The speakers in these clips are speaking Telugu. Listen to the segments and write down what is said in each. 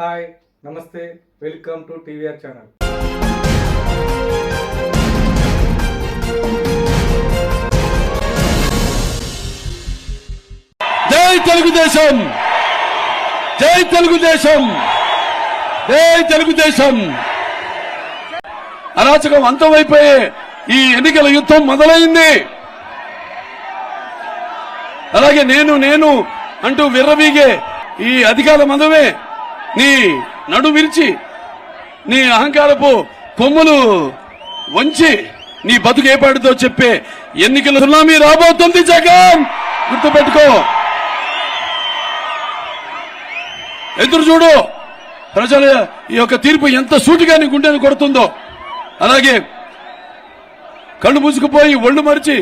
హాయ్ నమస్తే వెల్కమ్ టు టీవీఆర్ ఛానల్. జై తెలుగుదేశం! జై తెలుగుదేశం! జై తెలుగుదేశం! అరాచకం అంతమైపోయే ఈ ఎన్నికల యుద్ధం మొదలైంది. అలాగే నేను నేను అంటూ విర్రవీగే ఈ అధికార మదమే నీ నడు విరిచి నీ అహంకారపు కొమ్ములు వంచి నీ బతుకు ఏపాటితో చెప్పే ఎన్నికల సునామీ రాబోతుంది జగన్! గుర్తుపెట్టుకో. ఎదురు చూడు ప్రజల ఈ యొక్క తీర్పు ఎంత సూటిగా నీ గుండెను కొడుతుందో. అలాగే కళ్ళు మూసుకుపోయి ఒళ్ళు మరిచి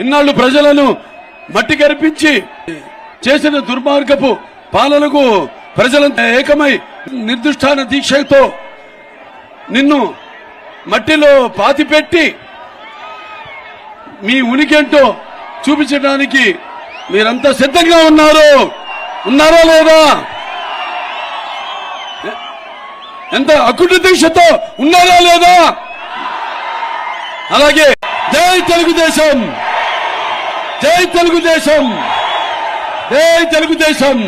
ఇన్నాళ్ళు ప్రజలను మట్టి కరిపించి చేసిన దుర్మార్గపు పాలనకు ప్రజలంతా ఏకమై నిర్దిష్టాన దీక్షతో నిన్ను మట్టిలో పాతిపెట్టి మీ ఉనికేంటో చూపించడానికి మీరంతా సిద్ధంగా ఉన్నారు. ఉన్నారా లేదా? ఎంత అకుటి దీక్షతో ఉన్నారా లేదా? అలాగే జై తెలుగుదేశం! జై తెలుగుదేశం! జై తెలుగుదేశం!